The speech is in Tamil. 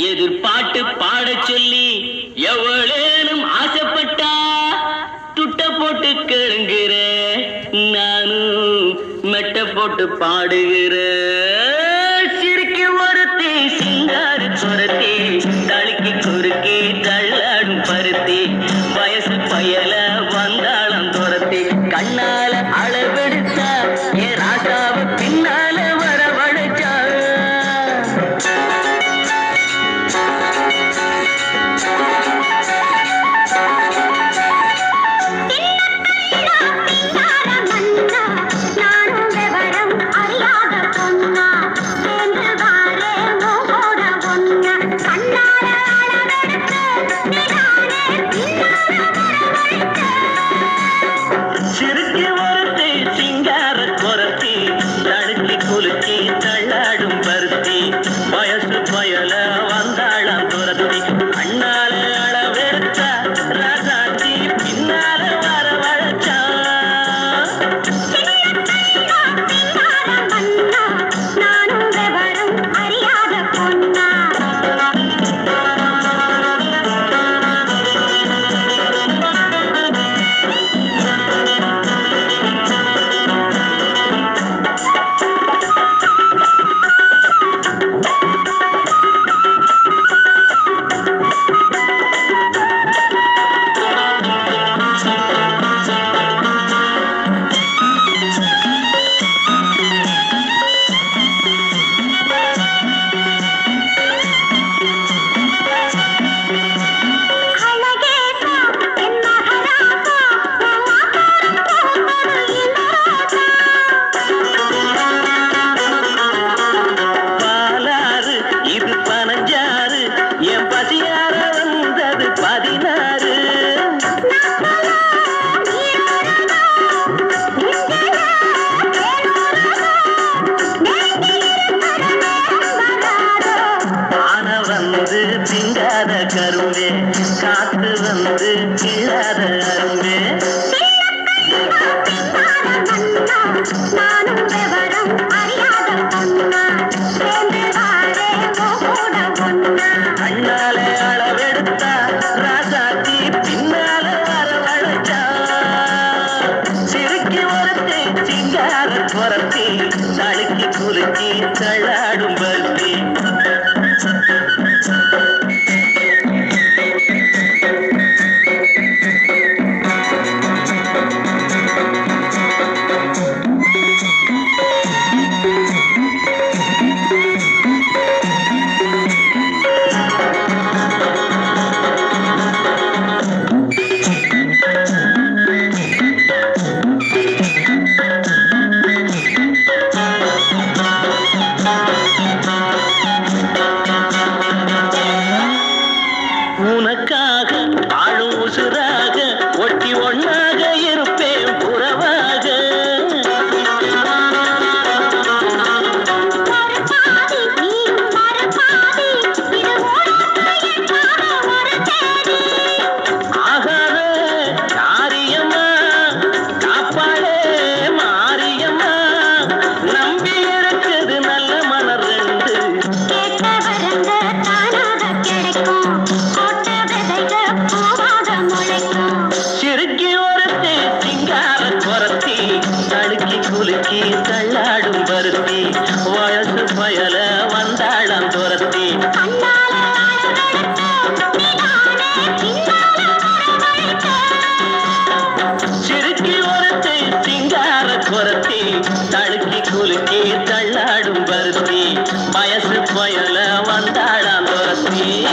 எதிர்பாட்டு பாடச் சொல்லி எவ்வளேனும் ஆசைப்பட்டா துட்ட போட்டு கேளுங்கிற நானும் மெட்ட போட்டு பாடுகிற. சிரிக்கு ஒருத்தி சிங்காரு சுரத்தி தளிக்கு குறுக்கி தள்ளாடும் பருத்தி வயசு பயல வந்தாளம் துரத்தி கண்ணா கரும்பே காத்து வந்து கீழாத அரும்பே நானும் விவரம் அறியாத பொண்ணா சேர்ந்து வாரே கூட ஒண்ணா கண்ணால அளவெடுத்தா ராசாத்தி பின்னால வரவழைச்சா சிறுக்கி சிங்கார குரத்தி தடுக்கி குலுக்கி தள்ளாடும் பருத்தி தடுக்கி குலுக்கி தள்ளாடும் பருத்தி. வயசு பயல வந்தாளம் துரத்தி. சிறுக்கி ஒருத்தி சிங்கார குரத்தி தழுக்கி குலுக்கி தள்ளாடும் பருத்தி. வயசு பயல வந்தாளாம் துரத்தி.